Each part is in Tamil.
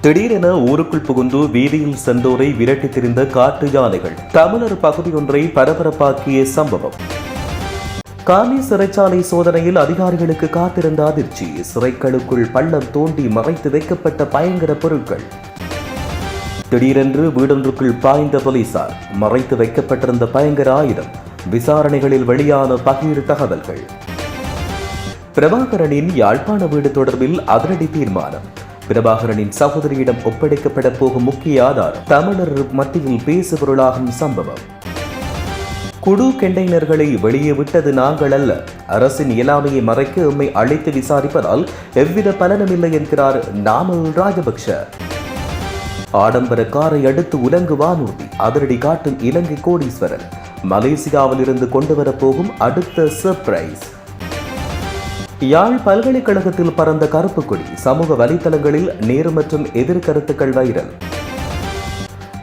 திடீரென ஊருக்குள் புகுந்து வீதியில் சென்றோரை விரட்டி திரிந்த காட்டு யானைகள். தமிழர் பகுதியொன்றை பரபரப்பாக்கிய சம்பவம். காலி சிறைச்சாலை சோதனையில் அதிகாரிகளுக்கு காத்திருந்த அதிர்ச்சி. சிறைகளுக்குள் பள்ளம் தோண்டி மறைத்து வைக்கப்பட்ட பயங்கர பொருட்கள். திடீரென்று வீடொன்றுக்குள் பாய்ந்த போலீசார். மறைத்து வைக்கப்பட்டிருந்த பயங்கர ஆயுதம். விசாரணைகளில் வெளியான பகிர் தகவல்கள். பிரபாகரனின் யாழ்ப்பாண வீடு தொடர்பில் அதிரடி தீர்மானம். பிரபாகரனின் சகோதரியிடம் ஒப்படைக்கப்பட போகும் முக்கிய ஆதாரம் தமிழர் மத்தியில் பேசுபொருளாகும் சம்பவம். குடு கெண்டைனர்களை வெளியே விட்டது நாங்கள் அல்ல. அரசின் இயலாமையை மறைக்க உம்மை அழைத்து விசாரிப்பதால் எவ்வித பலனும் இல்லை என்கிறார் நாமல் ராஜபக்ஷ. ஆடம்பர காரை அடுத்து உலங்கு வானூர்தி அதிரடி காட்டும் இலங்கை கோடீஸ்வரன். மலேசியாவில் இருந்து கொண்டு வரப்போகும் அடுத்த சர்ப்ரைஸ் யாழ் பல்கலைக்கழகத்தில் பறந்த கருப்பு கொடி சமூக வலைத்தளங்களில் நேரு மற்றும் எதிர்கருத்துக்கள் வைரல்.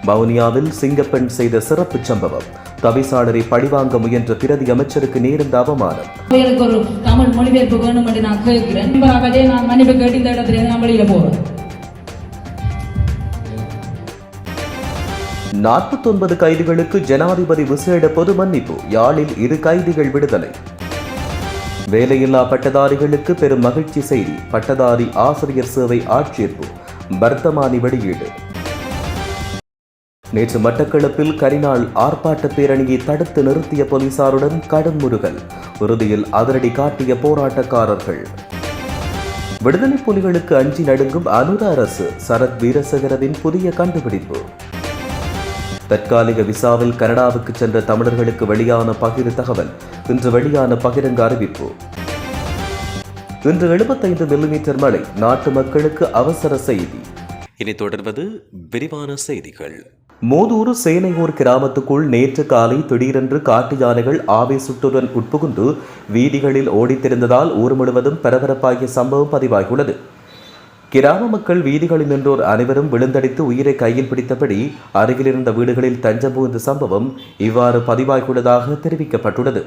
வவுனியாவில் சிங்கப்பெண் செய்த சிறப்பு சம்பவம். தவிசாளரை பழிவாங்க முயன்ற பிரதி அமைச்சருக்கு நேர்ந்த அவமானம். எனக்கு ஒரு தமிழ் மொழிபெயர்ப்பு வேணும் என்று நான் கேட்கிறேன். நான் மன்னிப்பு கேட்டு இந்த இடத்துல நான் வெளியில போறேன். நாற்பத்தொன்பது கைதிகளுக்கு ஜனாதிபதி விசேட பொது மன்னிப்பு. யாழில் இரு கைதிகள் விடுதலை. வேலையில்லா பட்டதாரிகளுக்கு பெரும் மகிழ்ச்சி செய்தி. பட்டதாரி ஆசிரியர் சேவை ஆட்சேர்ப்பு. வர்த்தமானி வெளியீடு. நேற்று மட்டக்களப்பில் கரிநாள் ஆர்ப்பாட்ட பேரணியை தடுத்து நிறுத்திய போலீசாருடன் கடும் முருகல். இறுதியில் அதிரடி காட்டிய போராட்டக்காரர்கள். விடுதலை புலிகளுக்கு அஞ்சி நடுங்கும் அனுர அரசு சரத் வீரசகரவின் புதிய கண்டுபிடிப்பு. தற்காலிக விசாவில் கனடாவுக்கு சென்ற தமிழர்களுக்கு வெளியான பகிர் தகவல். இன்று வெளியான பகிரங்க அறிவிப்பு. இன்று எழுபத்தைந்து மில்லிமீட்டர் மழை. நாட்டு மக்களுக்கு அவசர செய்தி. இனி தொடர்வது விரிவான செய்திகள். மோதூர் சேனையூர் கிராமத்துக்குள் நேற்று காலை திடீரென்று காட்டு யானைகள் ஆவேசத்துடன் உட்புகுந்து வீதிகளில் ஓடித்திருந்ததால் ஊர் முழுவதும் பரபரப்பாகிய சம்பவம் பதிவாகியுள்ளது. கிராம மக்கள் வீதிகளில் நின்றோர் அனைவரும் விழுந்தடித்து உயிரை கையில் பிடித்தபடி அருகிலிருந்த வீடுகளில் தஞ்சம் புகுந்த சம்பவம் இவ்வாறு பதிவாகியுள்ளதாக தெரிவிக்கப்பட்டுள்ளது.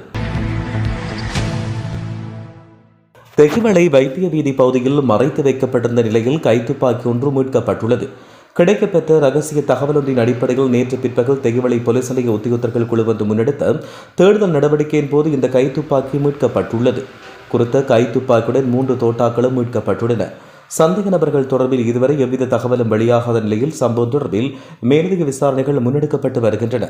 தெகுமலை வைத்திய வீதி பகுதியில் மறைத்து வைக்கப்பட்டிருந்த நிலையில் கைத்துப்பாக்கி ஒன்று மீட்கப்பட்டுள்ளது. கிடைக்கப்பெற்ற ரகசிய தகவலொன்றின் அடிப்படையில் நேற்று பிற்பகல் தெகுவளை போலீஸ் நிலைய உத்தியோகத்தர்கள் குழு வந்து முன்னெடுத்த தேடுதல் நடவடிக்கையின் போது இந்த கைத்துப்பாக்கி மீட்கப்பட்டுள்ளது. குறித்த கைத்துப்பாக்கியுடன் மூன்று தோட்டாக்களும் மீட்கப்பட்டுள்ளன. சந்தேக நபர்கள் தொடர்பில் இதுவரை எவ்வித தகவலும் வெளியாகாத நிலையில் சம்பவம் தொடர்பில் மேலதிக விசாரணைகள் முன்னெடுக்கப்பட்டு வருகின்றன.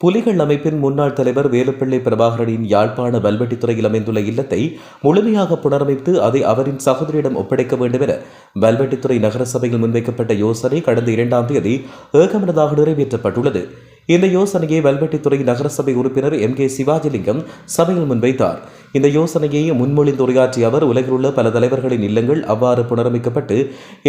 புலிகள் அமைப்பின் முன்னாள் தலைவர் வேலுப்பிள்ளை பிரபாகரனின் யாழ்ப்பாண வல்வெட்டித்துறையில் அமைந்துள்ள இல்லத்தை முழுமையாக புனரமைத்து அதை அவரின் சகோதரியிடம் ஒப்படைக்க வேண்டும் என வல்வெட்டித்துறை நகரசபையில் முன்வைக்கப்பட்ட யோசனை கடந்த இரண்டாம் தேதி ஏகமனதாக நிறைவேற்றப்பட்டுள்ளது. இந்த யோசனையை வல்வெட்டித்துறை நகரசபை உறுப்பினர் எம் கே சிவாஜிலிங்கம் சபையில் முன்வைத்தார். இந்த யோசனையை முன்மொழிந்து உரையாற்றிய அவர் உலகிலுள்ள பல தலைவர்களின் இல்லங்கள் அவ்வாறு புனரமைக்கப்பட்டு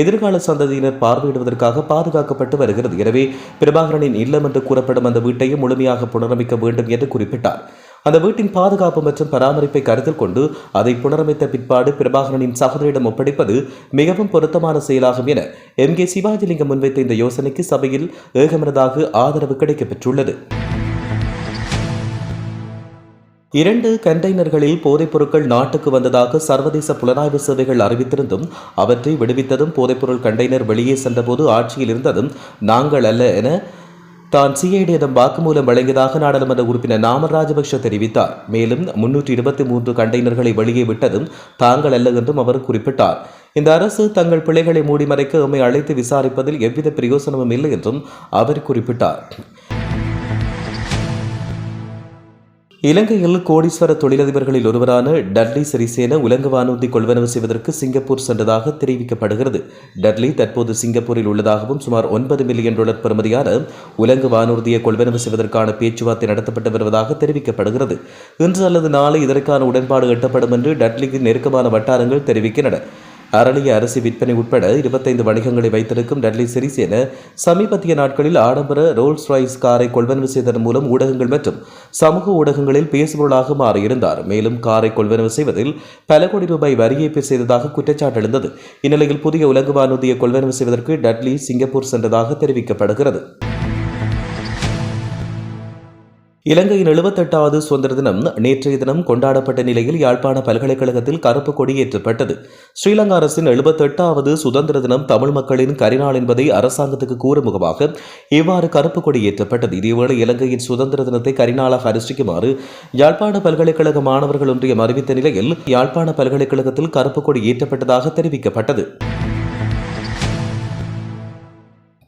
எதிர்கால சந்ததியினர் பார்வையிடுவதற்காக பாதுகாக்கப்பட்டு வருகிறது. எனவே பிரபாகரனின் இல்லம் என்று கூறப்படும் அந்த வீட்டையும் முழுமையாக புனரமைக்க வேண்டும் என்று குறிப்பிட்டார். அந்த வீட்டின் பாதுகாப்பு மற்றும் பராமரிப்பை கருத்தில் கொண்டு அதை புனரமைத்த பிற்பாடு பிரபாகரனின் சகோதரியிடம் ஒப்படைப்பது மிகவும் பொருத்தமான செயலாகும் என எம். கே. சிவாஜிலிங்கம் முன்வைத்த இந்த யோசனைக்கு சபையில் ஏகமனதாக ஆதரவு கிடைக்கப்பெற்றுள்ளது. இரண்டு கண்டெய்னர்களில் போதைப்பொருட்கள் நாட்டுக்கு வந்ததாக சர்வதேச புலனாய்வு சேவைகள் அறிவித்திருந்தும் அவற்றை விடுவித்ததும் போதைப்பொருள் கண்டெய்னர் வெளியே சென்றபோது ஆட்சியில் இருந்ததும் நாங்கள் அல்ல என தான் சிஐடியிடம் வாக்குமூலம் வழங்கியதாக நாடாளுமன்ற உறுப்பினர் நாமல் ராஜபக்ஷ தெரிவித்தார். மேலும் முன்னூற்றி இருபத்தி மூன்று கண்டெய்னர்களை வெளியே விட்டதும் தாங்கள் அல்ல என்றும் அவர் குறிப்பிட்டார். இந்த அரசு தங்கள் பிள்ளைகளை மூடி மறைக்க அழைத்து விசாரிப்பதில் எவ்வித பிரயோசனமும் இல்லை என்றும் அவர் குறிப்பிட்டார். இலங்கையில் கோடீஸ்வர தொழிலதிபர்களில் ஒருவரான டட்லி சிறிசேன உலங்கு வானூர்தி கொள்வனவு செய்வதற்கு சிங்கப்பூர் சென்றதாக தெரிவிக்கப்படுகிறது. டட்லி தற்போது சிங்கப்பூரில் உள்ளதாகவும் சுமார் ஒன்பது மில்லியன் டாலர் பெறுமதியான உலங்கு வானூர்தியை கொள்வனவு செய்வதற்கான பேச்சுவார்த்தை நடத்தப்பட்டு வருவதாக தெரிவிக்கப்படுகிறது. இன்று அல்லது நாளை இதற்கான உடன்பாடு எட்டப்படும் என்று டட்லிக்கு நெருக்கமான வட்டாரங்கள் தெரிவிக்கின்றன. அரளிய அரிசி விற்பனை உட்பட இருபத்தைந்து வணிகங்களை வைத்திருக்கும் டட்லி சிறிசேன சமீபத்திய நாட்களில் ஆடம்பர ரோல்ஸ் ராய்ஸ் காரை கொள்வனவு செய்ததன் மூலம் ஊடகங்கள் மற்றும் சமூக ஊடகங்களில் பேசுபொருளாக மாறியிருந்தார். மேலும் காரை கொள்வனவு செய்வதில் பல கோடி ரூபாய் வரி ஏய்ப்பு செய்ததாக குற்றச்சாட்டு எழுந்தது. இந்நிலையில் புதிய உலக வானூர்தியை கொள்வனவு செய்வதற்கு டட்லி சிங்கப்பூர் சென்றதாக தெரிவிக்கப்படுகிறது. இலங்கையின் எழுபத்தெட்டாவது சுதந்திர தினம் நேற்றைய தினம் கொண்டாடப்பட்ட நிலையில் யாழ்ப்பாண பல்கலைக்கழகத்தில் கருப்பு கொடியேற்றப்பட்டது ஸ்ரீலங்கா அரசின் எழுபத்தெட்டாவது சுதந்திர தினம் தமிழ் மக்களின் கரிநாள் என்பதை அரசாங்கத்துக்கு கூறும் முகமாக இவ்வாறு கருப்பு கொடியேற்றப்பட்டது இதேவேளை இலங்கையின் சுதந்திர தினத்தை கரிநாளாக அனுஷ்டிக்குமாறு யாழ்ப்பாண பல்கலைக்கழக மாணவர்கள் ஒன்றியம் அறிவித்த நிலையில் யாழ்ப்பாண பல்கலைக்கழகத்தில் கருப்பு கொடி ஏற்றப்பட்டதாக தெரிவிக்கப்பட்டது.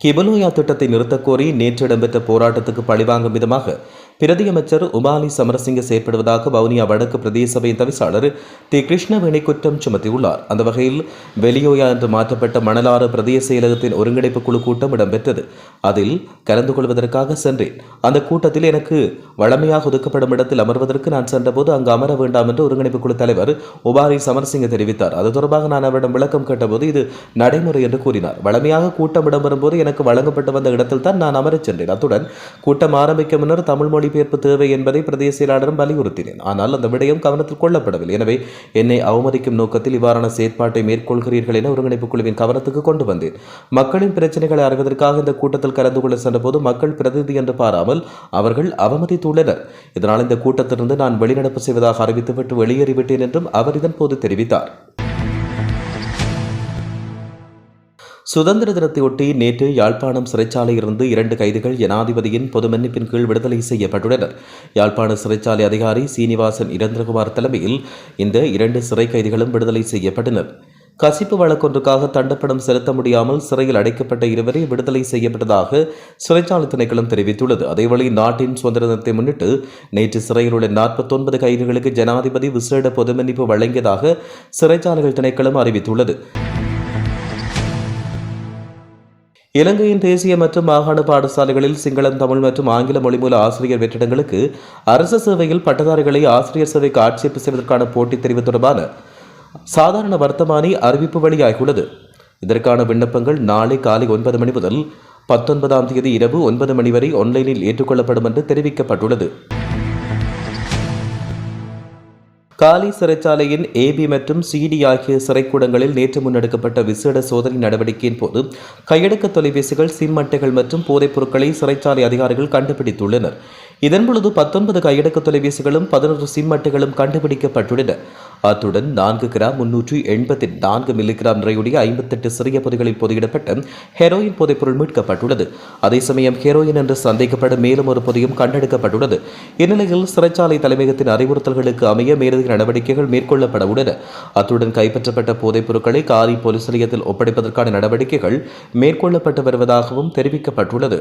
கிபலோயா திட்டத்தை நிறுத்தக் கோரி நேற்று இடம்பெற்ற போராட்டத்துக்கு பழிவாங்கும் விதமாக பிரதியமைச்சர் உமாலி சமரசிங்க செயற்படுவதாக வவுனியா வடக்கு பிரதேச சபையின் தவிசாளர் தி கிருஷ்ணவேணி குற்றம் சுமத்தியுள்ளார். அந்த வகையில் வெளியோயா என்று மாற்றப்பட்ட மணலாறு பிரதேச செயலகத்தின் ஒருங்கிணைப்பு குழு கூட்டம் இடம்பெற்றது. அதில் கலந்து கொள்வதற்காக சென்றேன். அந்த கூட்டத்தில் எனக்கு வழமையாக ஒதுக்கப்படும் இடத்தில் அமர்வதற்கு நான் சென்றபோது அங்கு அமர வேண்டாம் என்று ஒருங்கிணைப்பு குழு தலைவர் உபாரி சமரசிங்க தெரிவித்தார். அது தொடர்பாக நான் அவரிடம் விளக்கம் கேட்டபோது இது நடைமுறை என்று கூறினார். வழமையாக கூட்டம் இடம்பெறும் போது எனக்கு வழங்கப்பட்டு வந்த இடத்தில் தான் நான் அமரச் சென்றேன். அத்துடன் கூட்டம் ஆரம்பிக்கும் முன்னர் தமிழ் மொழிபெயர்ப்பு தேவை என்பதை பிரதேச செயலாளரும் வலியுறுத்தினேன் ஆனால் அந்த விடயம் கவனத்தில் கொள்ளப்படவில்லை. எனவே என்னை அவமதிக்கும் நோக்கத்தில் இவ்வாறான செயற்பாட்டை மேற்கொள்கிறீர்கள் என ஒருங்கிணைப்பு குழுவின் கவனத்துக்கு கொண்டு வந்தேன். மக்களின் பிரச்சனைகளை அறிவதற்காக இந்த கூட்டத்தில் கலந்து கொள்ள சென்றபோது மக்கள் பிரதிநிதி என்று பாராமல் அவர்கள் அவமதித்துள்ளனர். இதனால் இந்த கூட்டத்திலிருந்து நான் வெளிநடப்பு செய்வதாக அறிவித்துவிட்டு வெளியேறிவிட்டேன் என்றும் அவர் இதன் போது தெரிவித்தார். சுதந்திர தினத்தையொட்டி நேற்று யாழ்ப்பாணம் சிறைச்சாலையிலிருந்து இரண்டு கைதிகள் ஜனாதிபதியின் பொது மன்னிப்பின் கீழ் விடுதலை செய்யப்பட்டுள்ளனர். யாழ்ப்பாண சிறைச்சாலை அதிகாரி சீனிவாசன் இரந்திரகுமார் தலைமையில் இந்த இரண்டு சிறை கைதிகளும் விடுதலை செய்யப்பட்டனர். கசிப்பு வழக்கொன்றுக்காக தண்டப்பணம் செலுத்த முடியாமல் சிறையில் அடைக்கப்பட்ட இருவரை விடுதலை செய்யப்பட்டதாக சிறைச்சாலை திணைக்களம் தெரிவித்துள்ளது. அதேவேளை நாட்டின் சுதந்திர தினத்தை முன்னிட்டு நேற்று சிறையில் உள்ள நாற்பத்தொன்பது கைதிகளுக்கு ஜனாதிபதி விசேட பொது மன்னிப்பு வழங்கியதாக சிறைச்சாலைகள் திணைக்களம் அறிவித்துள்ளது. இலங்கையின் தேசிய மற்றும் மாகாண பாடசாலைகளில் சிங்களம் தமிழ் மற்றும் ஆங்கில மொழிமூல ஆசிரியர் வெற்றிடங்களுக்கு அரசு சேவையில் பட்டதாரிகளை ஆசிரியர் சேவைக்கு ஆட்சேர்ப்பு செய்வதற்கான போட்டித் தெரிவு தொடர்பான சாதாரண வர்த்தமானி அறிவிப்பு வெளியாகியுள்ளது. இதற்கான விண்ணப்பங்கள் நாளை காலை ஒன்பது மணி முதல் பத்தொன்பதாம் தேதி இரவு ஒன்பது மணி வரை ஆன்லைனில் ஏற்றுக்கொள்ளப்படும் என்று தெரிவிக்கப்பட்டுள்ளது. காலி சிறைச்சாலையின் ஏபி மற்றும் சிடி ஆகிய சிறைக்கூடங்களில் நேற்று முன்னெடுக்கப்பட்ட விசேட சோதனை நடவடிக்கையின் போது கையடக்க தொலைபேசிகள் சிம் அட்டைகள் மற்றும் போதைப் பொருட்களை சிறைச்சாலை அதிகாரிகள் கண்டுபிடித்துள்ளனர். இதன்பொழுது பத்தொன்பது கையடக்க தொலைபேசிகளும் பதினொரு சிம் அட்டைகளும் கண்டுபிடிக்கப்பட்டுள்ளன. அத்துடன் நான்கு கிராம் முன்னூற்றி எண்பத்தி நான்கு மில்லிகிராம் நிறையுடைய ஐம்பத்தெட்டு சிறிய பொதிகளில் பொதியிடப்பட்ட ஹெரோயின் போதைப்பொருள் மீட்கப்பட்டுள்ளது. அதே சமயம் ஹெரோயின் என்று சந்தேகப்படும் மேலும் ஒரு பொதியும் கண்டெடுக்கப்பட்டுள்ளது. இந்நிலையில் சிறைச்சாலை தலைமையகத்தின் அறிவுறுத்தல்களுக்கு அமைய மேலதிக நடவடிக்கைகள் மேற்கொள்ளப்பட உள்ளன. அத்துடன் கைப்பற்றப்பட்ட போதைப் பொருட்களை காலி போலீஸ் நிலையத்தில் ஒப்படைப்பதற்கான நடவடிக்கைகள் மேற்கொள்ளப்பட்டு வருவதாகவும் தெரிவிக்கப்பட்டுள்ளது.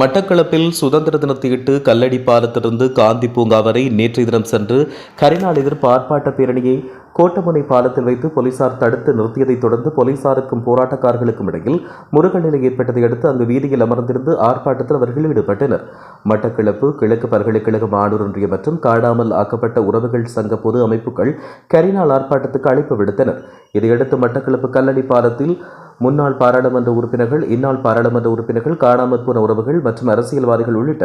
மட்டக்களப்பில் சுதந்திர தினத்தையிட்டு கல்லடி பாலத்திலிருந்து காந்தி பூங்கா வரை நேற்றைய தினம் சென்று கரிநாள் எதிர்ப்பு ஆர்ப்பாட்ட பேரணியை கோட்டமுனை பாலத்தில் வைத்து போலீசார் தடுத்து நிறுத்தியதைத் தொடர்ந்து போலீசாருக்கும் போராட்டக்காரர்களுக்கும் இடையில் முருகநிலை ஏற்பட்டதை அடுத்து அங்கு வீதியில் அமர்ந்திருந்து ஆர்ப்பாட்டத்தில் அவர்கள் ஈடுபட்டனர். மட்டக்கிழப்பு கிழக்கு பல்கலைக்கழக மாணவர் ஒன்றியம் மற்றும் காணாமல் ஆக்கப்பட்ட உறவுகள் சங்க பொது அமைப்புகள் கரிநாள் ஆர்ப்பாட்டத்துக்கு அழைப்பு விடுத்தனர் இதையடுத்து மட்டக்களப்பு கல்லணி பாலத்தில் முன்னாள் பாராளுமன்ற உறுப்பினர்கள் இந்நாள் பாராளுமன்ற உறுப்பினர்கள் காணாமற் போன உறவுகள் மற்றும் அரசியல்வாதிகள் உள்ளிட்ட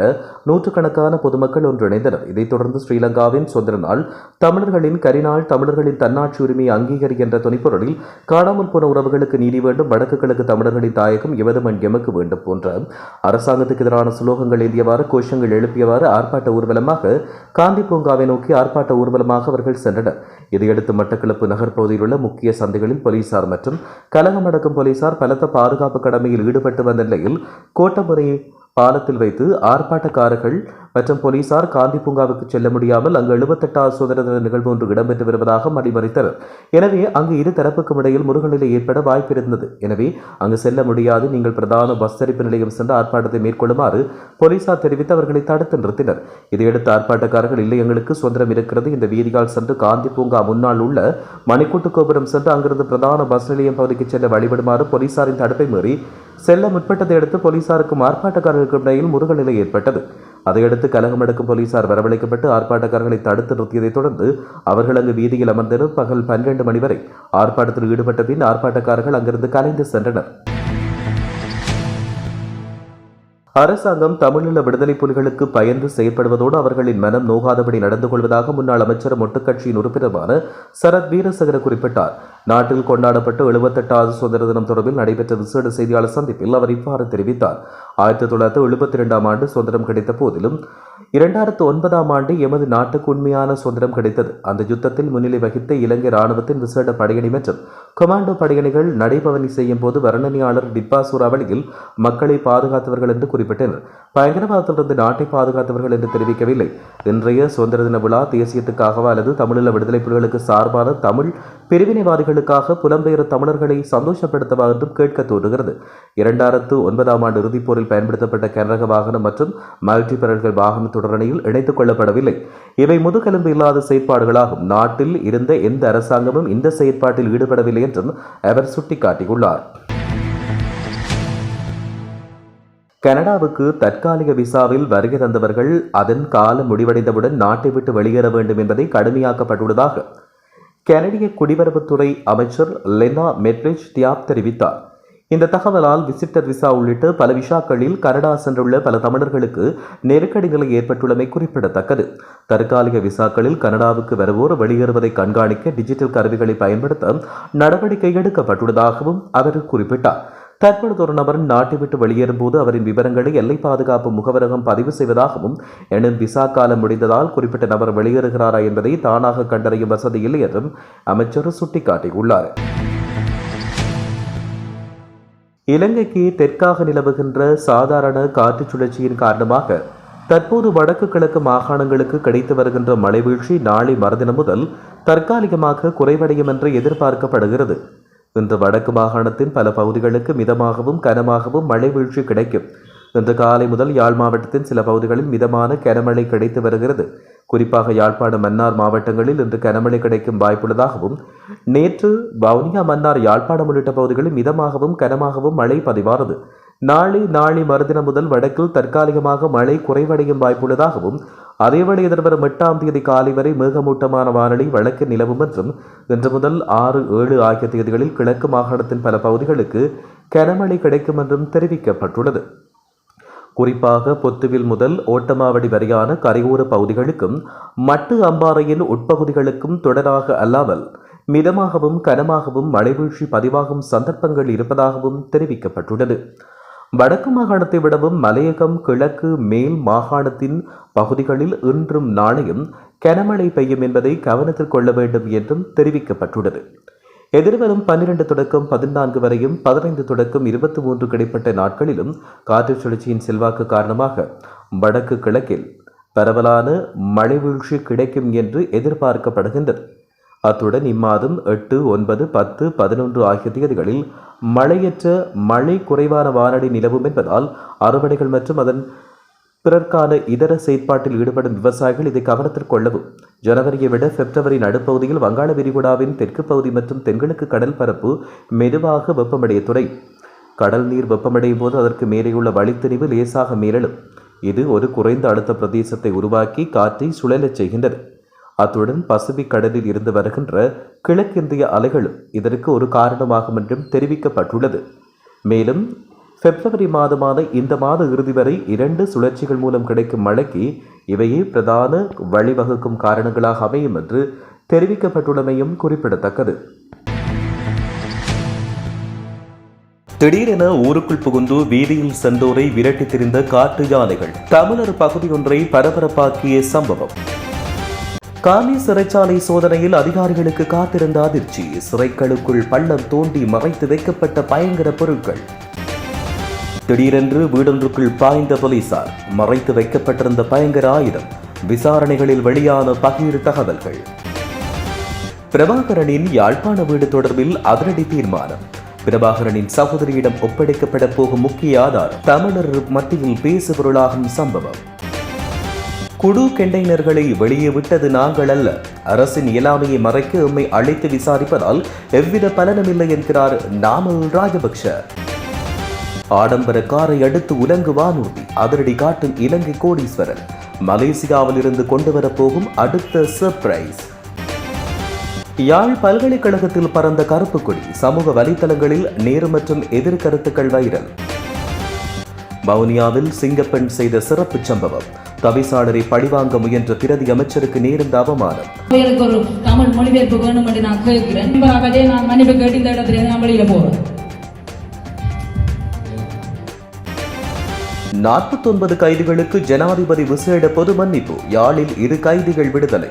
நூற்றுக்கணக்கான பொதுமக்கள் ஒன்றிணைந்தனர். இதைத் தொடர்ந்து ஸ்ரீலங்காவின் சுதந்திர நாள் தமிழர்களின் கரிநாள் தமிழர்களின் தன்னாட்சி உரிமையை அங்கீகரி என்ற துணிப்பொருளில் காணாமல் போன உறவுகளுக்கு நீதி வேண்டும் வடக்கு கிழக்கு தமிழர்களின் தாயகம் எவதுமன் எமக்கு வேண்டும் போன்ற அரசாங்கத்துக்கு எதிரான சுலோகங்கள் ஏந்தியவாறு கோஷங்கள் எழுப்பியவாறு ஆர்ப்பாட்ட ஊர்வலமாக காந்தி பூங்காவை நோக்கி ஆர்ப்பாட்ட ஊர்வலமாக அவர்கள் சென்றனர். இதையடுத்து மட்டக்களப்பு நகர்ப்பகுதியில் உள்ள முக்கிய சந்தைகளில் போலீசார் மற்றும் கலகம் அடக்கும் போலீசார் பலத்த பாதுகாப்பு கடமையில் ஈடுபட்டு வந்த நிலையில் கோட்டமுறை பாலத்தில் வைத்து ஆர்ப்பாட்டக்காரர்கள் மற்றும் போலீசார் காந்தி பூங்காவுக்கு செல்ல முடியாமல் அங்கு எழுபத்தெட்டாவது சுதந்திர தின நிகழ்வு ஒன்று இடம்பெற்று வருவதாக மடிமறித்தனர் எனவே அங்கு இரு தரப்புக்கும் இடையில் முருகநிலை ஏற்பட வாய்ப்பு இருந்தது. எனவே அங்கு செல்ல முடியாது. நீங்கள் பிரதான பஸ் தரிப்பு நிலையம் சென்று ஆர்ப்பாட்டத்தை மேற்கொள்ளுமாறு போலீசார் தெரிவித்து அவர்களை தடுத்து நிறுத்தினர். இதையடுத்து ஆர்ப்பாட்டக்காரர்கள் இல்லை எங்களுக்கு சுதந்திரம் இருக்கிறது. இந்த வீதியால் சென்று காந்தி பூங்கா முன்னால் உள்ள மணிக்கூட்டு கோபுரம் சென்று அங்கிருந்து பிரதான பஸ் நிலையம் பகுதிக்கு செல்ல வழிபடுமாறு போலீசாரின் தடுப்பை மீறி செல்ல முற்பட்டதை அடுத்து போலீசாருக்கும் ஆர்ப்பாட்டக்காரர்களுக்கும் இடையில் முருகல் நிலை ஏற்பட்டது. அதையடுத்து கலகம் எடுக்கும் போலீசார் வரவழைக்கப்பட்டு ஆர்ப்பாட்டக்காரர்களை தடுத்து நிறுத்தியதைத் தொடர்ந்து அவர்கள் அங்கு வீதியில் அமர்ந்தனர் பகல் பன்னிரண்டு மணி வரை ஆர்ப்பாட்டத்தில் ஈடுபட்ட பின் ஆர்ப்பாட்டக்காரர்கள் அங்கிருந்து கலைந்து சென்றனர். அரசாங்கம் தமிழீழ விடுதலை புலிகளுக்கு பயந்து செயற்படுவதோடு அவர்களின் மனம் நோகாதபடி நடந்து கொள்வதாக முன்னாள் அமைச்சர் மொட்டுக்கட்சியின் உறுப்பினருமான சரத் வீரசகர குறிப்பிட்டார். நாட்டில் கொண்டாடப்பட்ட எழுபத்தெட்டாவது சுதந்திர தினம் தொடர்பில் நடைபெற்ற விசேட செய்தியாளர் சந்திப்பில் அவர் இவ்வாறு தெரிவித்தார். ஆயிரத்தி தொள்ளாயிரத்தி எழுபத்தி இரண்டாம் ஆண்டு சுதந்திரம் கிடைத்த போதிலும் இரண்டாயிரத்து ஒன்பதாம் ஆண்டு எமது நாட்டுக்கு உண்மையான சுதந்திரம் கிடைத்தது. அந்த யுத்தத்தில் முன்னிலை வகித்த இலங்கை ராணுவத்தின் விசேட படையணி மற்றும் கொமாண்டோ படையணிகள் நடைபவனி செய்யும் போது வர்ணனையாளர் டிப்பா சூறாவளியில் மக்களை பாதுகாத்தவர்கள் என்று குறிப்பிட்டனர். பயங்கரவாதத்திலிருந்து நாட்டை பாதுகாத்தவர்கள் என்று தெரிவிக்கவில்லை. இன்றைய சுதந்திர தின விழா தேசியத்துக்காகவா அல்லது தமிழீழ விடுதலை புலிகளுக்கு சார்பான தமிழ் பிரிவினைவாதிகளுக்காக புலம்பெயர் தமிழர்களை சந்தோஷப்படுத்தவா என்றும் கேட்க தோன்றுகிறது. இரண்டாயிரத்து ஒன்பதாம் ஆண்டு இறுதிப் போரில் பயன்படுத்தப்பட்ட கனரக வாகனம் மற்றும் மல்டி பெரல்கள் வாகன தொடரணியில் இணைத்துக் கொள்ளப்படவில்லை. இவை முதுகெலும்பு இல்லாத செயற்பாடுகளாகும். நாட்டில் இருந்த எந்த அரசாங்கமும் இந்த செயற்பாட்டில் ஈடுபடவில்லை என்றும் அவர் சுட்டிக்காட்டியுள்ளார். கனடாவுக்கு தற்காலிக விசாவில் வருகை தந்தவர்கள் அதன் காலம் முடிவடைந்தவுடன் நாட்டை விட்டு வெளியேற வேண்டும் என்பதை கடுமையாக்கப்பட்டுள்ளதாக கனடிய குடிவரவுத்துறை அமைச்சர் லெனா மெட்ரிச் தியாப் தெரிவித்தார். இந்த தகவலால் விசிட்டர் விசா உள்ளிட்ட பல விசாக்களில் கனடா சென்றுள்ள பல தமிழர்களுக்கு நெருக்கடி நிலை ஏற்பட்டுள்ளமை குறிப்பிடத்தக்கது. தற்காலிக விசாக்களில் கனடாவுக்கு வருவோர் வெளியேறுவதை கண்காணிக்க டிஜிட்டல் கருவிகளை பயன்படுத்த நடவடிக்கை எடுக்கப்பட்டுள்ளதாகவும் அவர் குறிப்பிட்டார். தற்பொழுது ஒரு நபர் நாட்டை விட்டு வெளியேறும் போது அவரின் விவரங்களை எல்லை பாதுகாப்பு முகவரகம் பதிவு செய்வதாகவும் எனும் விசா காலம் முடிந்ததால் குறிப்பிட்ட நபர் வெளியேறுகிறாரா என்பதை தானாக கண்டறியும் வசதி இல்லை என்றும் அமைச்சர் சுட்டிக்காட்டியுள்ளார். இலங்கைக்கு தெற்காக நிலவுகின்ற சாதாரண காற்று சுழற்சியின் காரணமாக தற்போது வடக்கு கிழக்கு மாகாணங்களுக்கு கிடைத்து வருகின்ற மழை வீழ்ச்சி நாளை மறுதினம் முதல் தற்காலிகமாக குறைவடையும் என்று எதிர்பார்க்கப்படுகிறது. இன்று வடக்கு மாகாணத்தின் பல பகுதிகளுக்கு மிதமாகவும் கனமாகவும் மழை வீழ்ச்சி கிடைக்கும். இன்று காலை முதல் யாழ் மாவட்டத்தின் சில பகுதிகளில் மிதமான கனமழை கிடைத்து வருகிறது. குறிப்பாக யாழ்ப்பாணம் மன்னார் மாவட்டங்களில் இன்று கனமழை கிடைக்கும் வாய்ப்புள்ளதாகவும் நேற்று வவுனியா மன்னார் யாழ்ப்பாணம் உள்ளிட்ட பகுதிகளில் மிதமாகவும் கனமாகவும் மழை பதிவானது. நாளை நாளை மறுதினம் முதல் வடக்கில் தற்காலிகமாக மழை குறைவடையும் வாய்ப்புள்ளதாகவும் அதேவேளை எதிர்வரும் எட்டாம் தேதி காலை வரை மேகமூட்டமான வானிலை வழக்கு நிலவும் என்றும் இன்று முதல் ஆறு ஏழு ஆகிய தேதிகளில் கிழக்கு மாகாணத்தின் பல பகுதிகளுக்கு கனமழை கிடைக்கும் என்றும் தெரிவிக்கப்பட்டுள்ளது. குறிப்பாக பொத்துவில் முதல் ஓட்டமாவடி வரையான கரையோர பகுதிகளுக்கும் மட்டு அம்பாறையின் உட்பகுதிகளுக்கும் தொடராக அல்லாமல் மிதமாகவும் கனமாகவும் மழைவீழ்ச்சி பதிவாகும் சந்தர்ப்பங்கள் இருப்பதாகவும் தெரிவிக்கப்பட்டுள்ளது. வடக்கு மாகாணத்தை விடவும் மலையகம் கிழக்கு மேல் மாகாணத்தின் பகுதிகளில் இன்றும் நாளையும் கனமழை பெய்யும் என்பதை கவனத்தில் கொள்ள வேண்டும் என்றும் தெரிவிக்கப்பட்டுள்ளது. எதிர்வரும் பன்னிரண்டு தொடக்கம் பதினான்கு வரையும் பதினைந்து தொடக்கம் இருபத்தி மூன்று கிடைப்பட்ட நாட்களிலும் காற்று சுழற்சியின் செல்வாக்கு காரணமாக வடக்கு கிழக்கில் பரவலான மழை வீழ்ச்சி கிடைக்கும் என்று எதிர்பார்க்கப்படுகின்றது. அத்துடன் இம்மாதம் எட்டு ஒன்பது பத்து பதினொன்று ஆகிய தேதிகளில் மழையற்ற மழை குறைவான வானடி நிலவும் என்பதால் அறுவடைகள் மற்றும் அதன் பிறர்க்கான இதர செயற்பாட்டில் ஈடுபடும் விவசாயிகள் இதை கவனத்தில் கொள்ளவும். ஜனவரியை விட பிப்ரவரி நடுப்பகுதியில் வங்காள விரிகுடாவின் தெற்கு பகுதி மற்றும் தென்கிழக்கு கடல் பரப்பு மெதுவாக வெப்பமடைய துறை கடல் நீர் வெப்பமடையும் போது அதற்கு மேலேயுள்ள வழித்தெறிவு லேசாக மேலெழும் இது ஒரு குறைந்த அழுத்த பிரதேசத்தை உருவாக்கி காற்றை சுழலச் செய்கின்றது. அத்துடன் பசிபிக் கடலில் இருந்து வருகின்ற கிழக்கிந்திய அலைகளும் இதற்கு ஒரு காரணமாகும் என்றும் தெரிவிக்கப்பட்டுள்ளது. மேலும் பிப்ரவரி மாதமான இந்த மாத இறுதி வரை இரண்டு சுழற்சிகள் மூலம் கிடைக்கும் மழைக்கு இவையே பிரதான வழிவகுக்கும் காரணங்களாக அமையும் என்று தெரிவிக்கப்பட்டுள்ளமையும் குறிப்பிடத்தக்கது. திடீரென ஊருக்குள் புகுந்து வீதியில் சென்றோரை விரட்டித் திரிந்த காட்டு யானைகள். தமிழர் பகுதியொன்றை பரபரப்பாக்கிய சம்பவம். காலி சிறைச்சாலை சோதனையில் அதிகாரிகளுக்கு காத்திருந்த அதிர்ச்சி. சிறைகளுக்குள் பள்ளம் தோண்டி மறைத்து வைக்கப்பட்ட பயங்கர பொருட்கள். திடீரென்று வீடொன்றுக்குள் பாய்ந்த போலீசார் மறைத்து வைக்கப்பட்டிருந்த பயங்கர ஆயுதம் விசாரணைகளில் வெளியான பகிர் தகவல்கள். பிரபாகரனின் யாழ்ப்பாண வீடு தொடர்பில் அதிரடி தீர்மானம். பிரபாகரனின் சகோதரியிடம் ஒப்படைக்கப்பட போகும் முக்கிய ஆதாரம் தமிழர் மத்தியில் பேசுபொருளாகும் சம்பவம். குடு கெண்டைனர்களை வெளியே விட்டது நாங்கள் அல்ல. அரசின் இயலாமையை மறைக்க உம்மை அழைத்து விசாரிப்பதால் எவ்வித பலனும் இல்லை என்கிறார் நாமல் ராஜபக்ஷ. ஆடம்பர காரை அடுத்து உலங்கு வானூர்தி அதிரடி காட்டும் இலங்கை கோடீஸ்வரன். மலேசியாவில் இருந்து கொண்டு வரப்போகும் அடுத்த சர்ப்ரைஸ் யாழ் பல்கலைக்கழகத்தில் பறந்த கருப்பு கொடி சமூக வலைத்தளங்களில் நேரு மற்றும் எதிர்கருத்துக்கள் வைரல். வவுனியாவில் சிங்கப்பெண் செய்த சிறப்பு சம்பவம் தவிசாளரை பழிவாங்க முயன்ற பிரதி அமைச்சருக்கு நேர்ந்த அவமானம். ஒரு தமிழ் மொழிபெயர்ப்பு வேணும் என்று நான் கேட்கிறேன். நான் மன்னிப்பு கேட்டு இந்த இடத்துல நான் வெளியில போறேன் நாற்பத்தொன்பது கைதிகளுக்கு ஜனாதிபதி விசேட பொது மன்னிப்பு. யாழில் இரு கைதிகள் விடுதலை.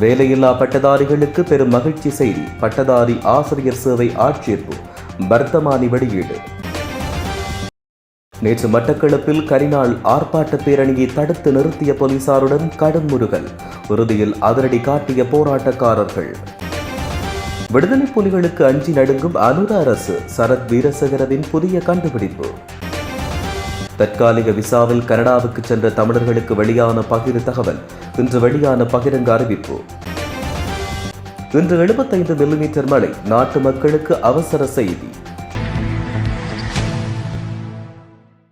வேலையில்லா பட்டதாரிகளுக்கு பெரும் மகிழ்ச்சி செய்தி. பட்டதாரி ஆசிரியர் சேவை ஆட்சேர்ப்பு. வர்த்தமானி வெளியீடு. நேற்று மட்டக்களப்பில் கரிநாள் ஆர்ப்பாட்ட பேரணியை தடுத்து நிறுத்திய போலீசாருடன் கடும் முருகல். இறுதியில் அதிரடி காட்டிய போராட்டக்காரர்கள். விடுதலை புலிகளுக்கு அஞ்சி நடுங்கும் அனுர அரசு சரத் வீரசகரவின் புதிய கண்டுபிடிப்பு. தற்காலிக விசாவில் கனடாவுக்கு சென்ற தமிழர்களுக்கு வெளியான பகிர் தகவல் இன்று வெளியான பகிரங்க அறிவிப்பு. இன்று எழுபத்தைந்து மில்லிமீட்டர் மழை நாட்டு மக்களுக்கு அவசர செய்தி.